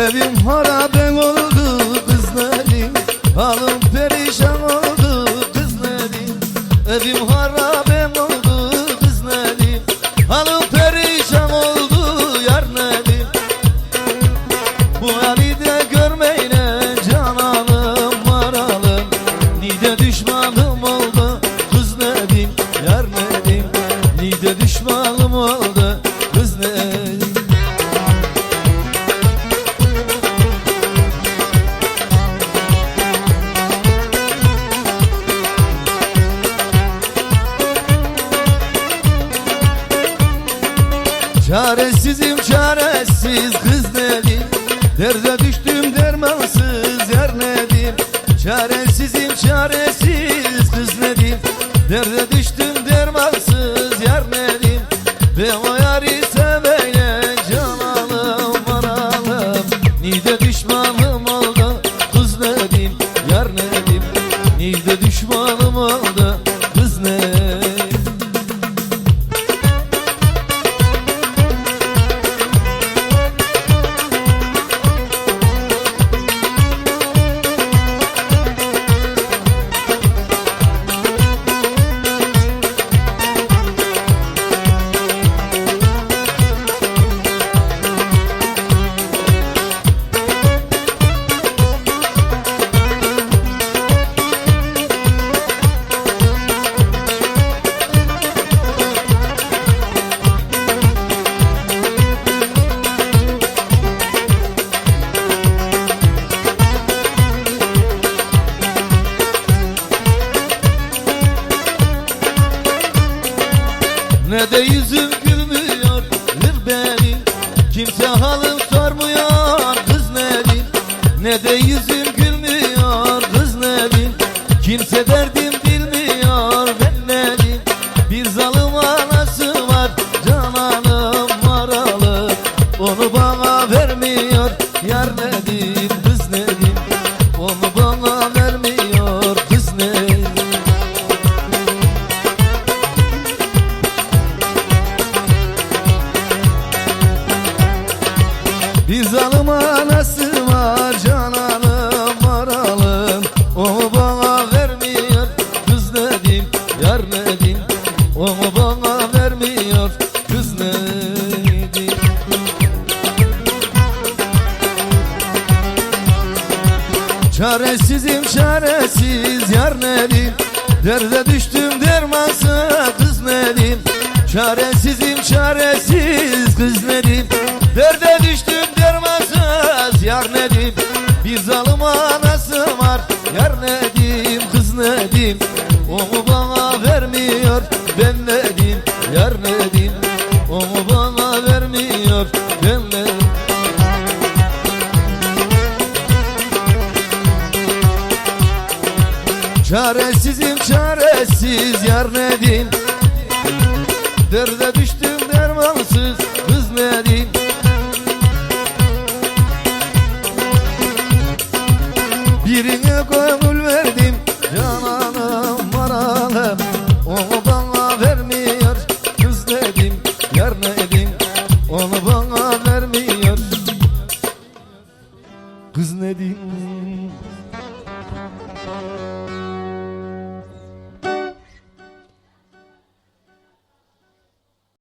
Evim hara. Çaresizim çaresiz kız Nedim Derde düştüm dermansız yar Nedim Çaresizim çaresiz Ne de yüzüm gülmüyor hır benim Kimse halım sormuyor kız Nedim Ne de yüzüm Bir zalim anası var cananım maralım? Onu bana vermiyor kız Nedim yar Nedim Onu bana vermiyor kız Nedim Çaresizim çaresiz yar Nedim Derde düştüm dermansız kız Nedim Çaresizim çaresiz kız Nedim Derde düştüm Çaresizim çaresiz yar Nedim Derde düştüm dermansız kız Nedim Birine gönül verdim cananım maralım Onu bana vermiyor kız Nedim yar Nedim Onu bana vermiyor kız Nedim